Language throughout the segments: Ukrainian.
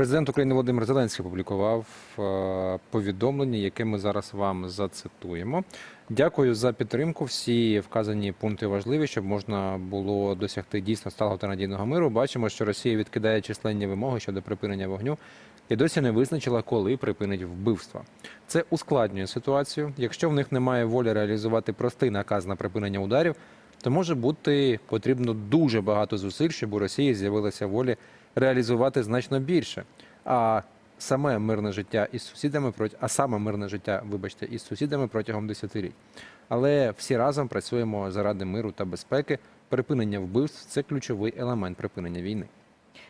Президент України Володимир Зеленський опублікував е, повідомлення, яке ми зараз вам зацитуємо. Дякую за підтримку. Всі вказані пункти важливі, щоб можна було досягти дійсно сталого та надійного миру. Бачимо, що Росія відкидає численні вимоги щодо припинення вогню і досі не визначила, коли припинить вбивства. Це ускладнює ситуацію. Якщо в них немає волі реалізувати простий наказ на припинення ударів, то може бути потрібно дуже багато зусиль, щоб у Росії з'явилася волі реалізувати значно більше. А саме мирне життя із сусідами а саме мирне життя, вибачте, із сусідами протягом десятиліть. Але всі разом працюємо заради миру та безпеки. Припинення вбивств це ключовий елемент припинення війни.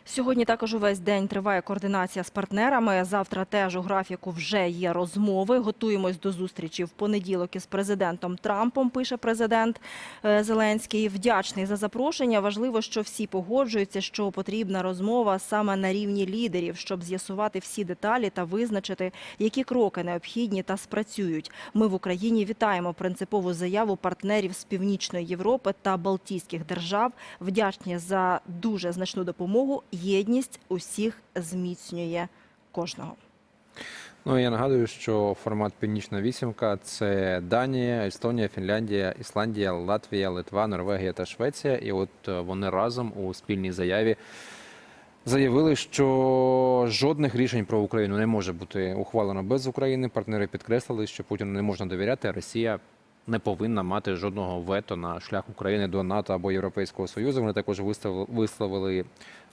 Сьогодні також увесь день триває координація з партнерами. Завтра теж у графіку вже є розмови. Готуємось до зустрічі в понеділок із президентом Трампом. Пише президент е, Зеленський. Вдячний за запрошення. Важливо, що всі погоджуються, що потрібна розмова саме на рівні лідерів, щоб з'ясувати всі деталі та визначити, які кроки необхідні та спрацюють. Ми в Україні вітаємо принципову заяву партнерів з північної Європи та Балтійських держав. Вдячні за дуже значну допомогу. Єдність усіх зміцнює кожного. Ну я нагадую, що формат Північна вісімка це Данія, Естонія, Фінляндія, Ісландія, Латвія, Литва, Норвегія та Швеція. І от е, вони разом у спільній заяві заявили, що жодних рішень про Україну не може бути ухвалено без України. Партнери підкреслили, що Путіну не можна довіряти, а Росія не повинна мати жодного вето на шлях України до НАТО або Європейського Союзу. Вони також висловили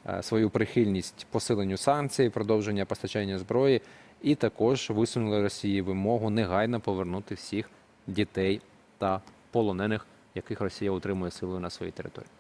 е, свою прихильність посиленню санкцій, продовження постачання зброї, і також висунули Росії вимогу негайно повернути всіх дітей та полонених, яких Росія утримує силою на своїй території.